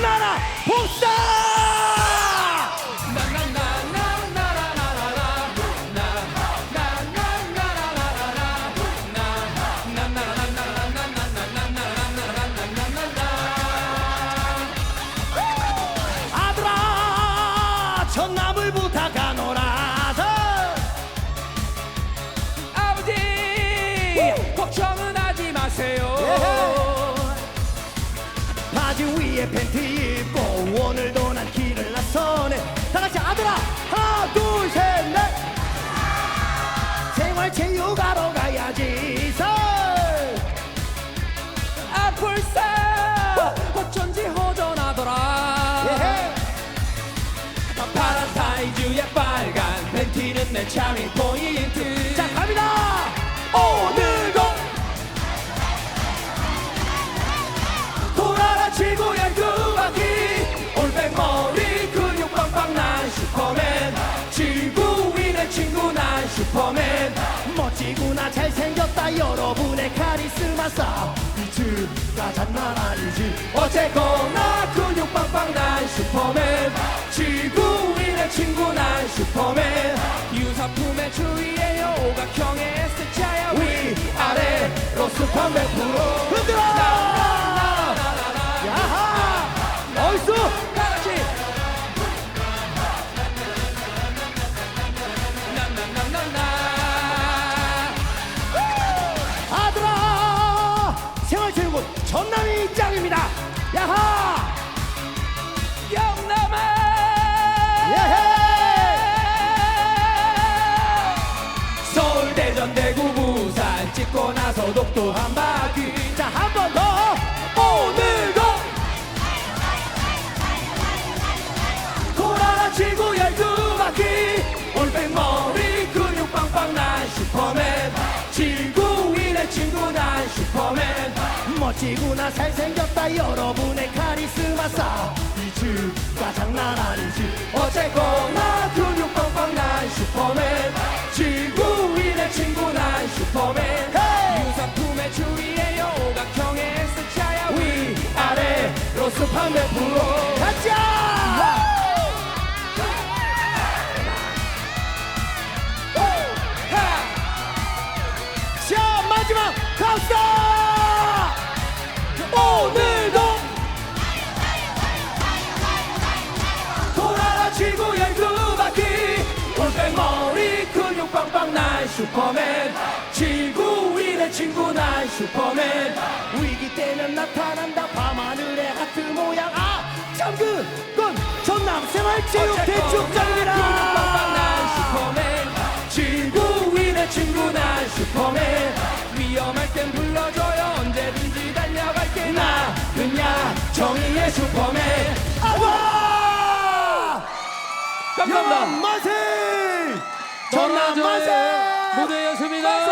나라 복 바지 위에 팬티 입고 오늘도 난 길을 나서네. 다 같이 아들아 하나 둘 셋 넷. 생활체육하러 가야지 설. 아플세 어쩐지 허전하더라. 파란 타이즈에 빨간 팬티는 내 차밍 포인 여러분의 카리스마 서비츠가 장난 아니지. 어쨌거나 근육 빵빵 난 슈퍼맨. 지구 위의 친구 난 슈퍼맨. 유사품에 주의해요 오각형의 S자야. 위아래로 슈퍼맨 프로 생활체육은 전남이 짱입니다. 야하! 영남아! 예헤 서울 대전 대구 부산 찍고 나서 독도 한바 지구나 잘생겼다 여러분의 카리스마 서비츠가 장난 아니지. 어쨌거나 근육 빵빵 난 슈퍼맨. 지구 위의 친구 난 슈퍼맨! 유사품에 주의해요 오각형의 S자야. 위아래로 슈퍼맨 프로. 가자! 자 마지막 갑시다 슈퍼맨 지구 위의 친구 난 슈퍼맨. 위기 때면 나타난다. 밤하늘의 하트 모양. 아참 그건 전남 생활체육 빵빵 난 슈퍼맨. 지구 위의 친구 난 슈퍼맨. 위험할 땐 불러줘요. 언제든지 달려갈게. 나 그냥 정의의 슈퍼맨. 아와 감사합니다 전남 전남마세 무대 연습입니다